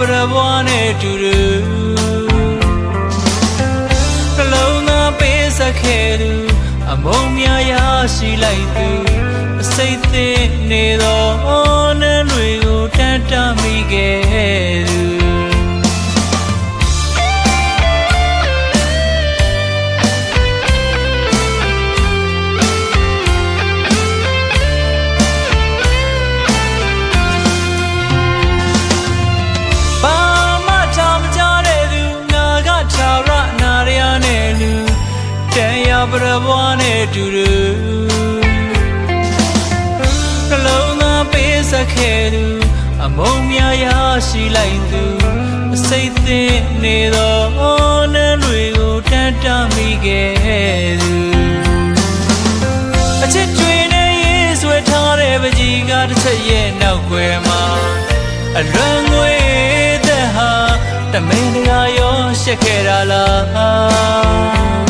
ပရဘွားနဲ့တူတူနှလုံးသားပေးစက်ခဲ့သူအမုံများရရှိလိုက်သူအစိတ်သစ်နေသောနန်းတွေကိုတန်တမိခဲ့ ပရဘွားနဲ့တူတူနှလုံးသားပေးစက်ခဲ့သူအမုံများရရှိလိုက်သူအစိတ်သစ်နေသောနန်းတွေကိုတန်တမိခဲ့သူအချစ်တွေနဲ့ရေးဆွဲထားတဲ့ပကြီးကတစ်ချက်ရဲ့နောက်ွယ်မှာအလွန်ငွေတဲ့ဟာတမင်တကာရောရှက်ခဲ့တာလား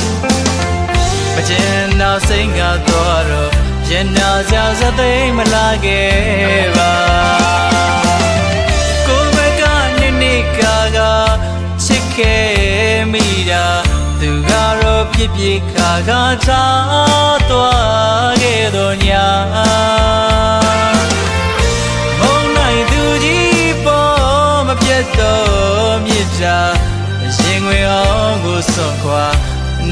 မကျင်နာစိတ်ကတော့တော့ရင်နာကြစသိမ်းမလာခဲ့ပါကိုယ်ဘက်ကနေ့နေ့ကာကချစ်ခဲ့မိတာသူကတော့ပြစ်ပြစ်ခါခါချာသွားခဲ့တော့ညာမုံနိုင်သူကြီးပေါ်မပြတ်တော့မြစ်တာရင်ငွေအောင်ကိုစွန့်ခွာ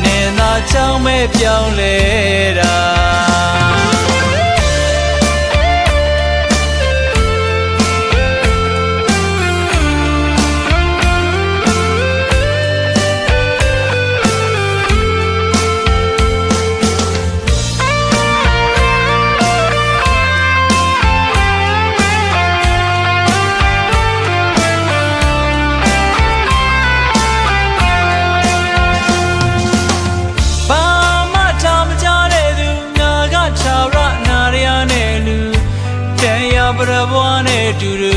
နေသာချောင်းမဲ့ပြောင်းလဲတာ ပရဘွားနဲ့တူတူ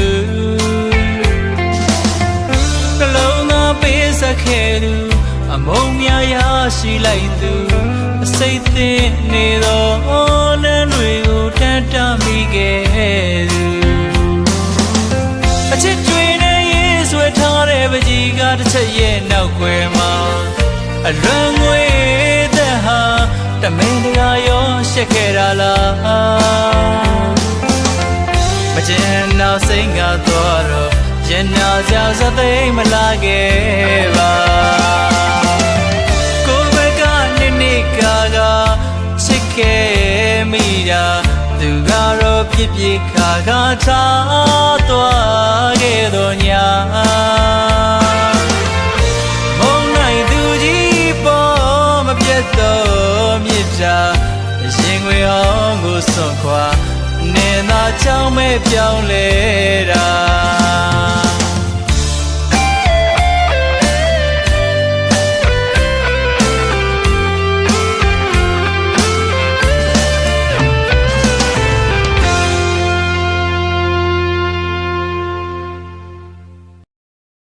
နှလုံးသားပေးစက်ခဲ့သူအမုံများရရှိလိုက်သူအစိတ်သစ်နေသောနန်းတွေကိုတန်တမိခဲ့သူအချစ်တွေနဲ့ရေးဆွဲထားတဲ့ပကြီးကတစ်ချက်ရဲ့နောက်ွယ်မှာအလွန်ငွေတဲ့ဟာတမင်တကာရောရှက်ခဲ့တာလား စိတ်ကတော့တော့ရင်နာကြစသိမ်းမလာခဲ့ပါကိုယ်ဘက်ကနေ့နေ့ကာကချစ်ခဲ့မိတာသူကတော့ပြစ်ပြစ်ခါခါချာသွားခဲ့တော့ညာမုံနိုင်သူကြီးပေါ်မပြတ်တော့မြစ်တာရင်ငွေအောင်ကိုစွန့်ခွာ နေသာချောင်းမဲ့ပြောင်းလဲတာ